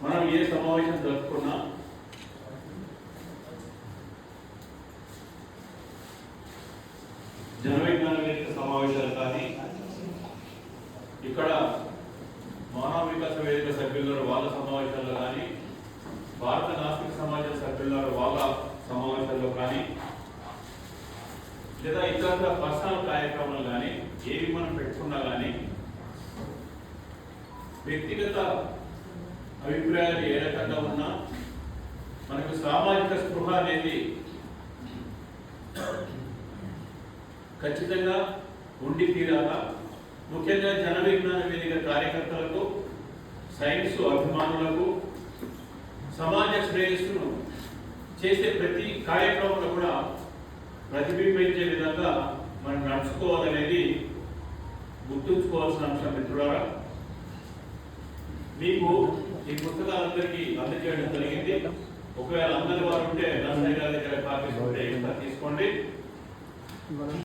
మనం ఏ సమావేశం జరుపుకున్నా జనవిజ్ఞాన వేదిక సమావేశాలు కానీ ఇక్కడ మానవ వికాస వేదిక సభ్యుల వాళ్ళ సమావేశాల్లో కానీ భారత నాస్తిక సమాజం సభ్యుల వాళ్ళ సమావేశాల్లో కానీ లేదా ఇతర పర్సనల్ కార్యక్రమాలు కానీ ఏవి మనం పెట్టుకున్నా కానీ వ్యక్తిగత స్పృహ అనేది ఖచ్చితంగా ఉండి తీరాలా? ముఖ్యంగా జన విజ్ఞాన వేదిక కార్యకర్తలకు సైన్స్ అభిమానులకు సమాజ శ్రేయస్సును చేసే ప్రతి కార్యక్రమంలో కూడా ప్రతిబింబించే విధంగా మనం నడుచుకోవాలనేది గుర్తుంచుకోవాల్సిన అంశం మిత్రులారా. మీకు ఈ పుస్తకాలందరికీ అందజేయడం జరిగింది. ఒకవేళ అందరి వారు ఉంటే నర్సరీ గారి దగ్గర కాపీస్ ఉంటే తీసుకోండి.